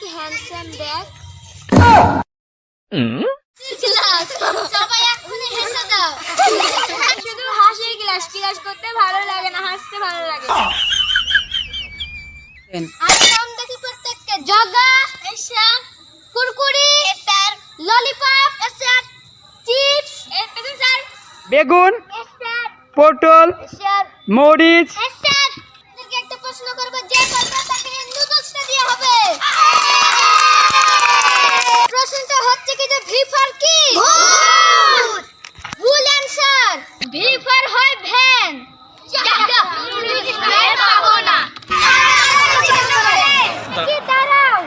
কি হ্যান্ডসাম দেখ সবাই এক্ষুনি হেসে দাও শুধু হাসি ক্লাস ক্লাস করতে ভালো লাগে না হাসতে ভালো লাগে আমি নাম দেখি প্রত্যেককে Jaga Kurkure sir lollipop sir chips বেগুন পটল মরিচ প্রশ্নটা হচ্ছে কি যে ভি ফর কি? ভুল অ্যানসার। ভি ফর হয় ভ্যান। পাবো না। দাঁড়াও।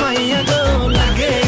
মাইয়া গো লাগে।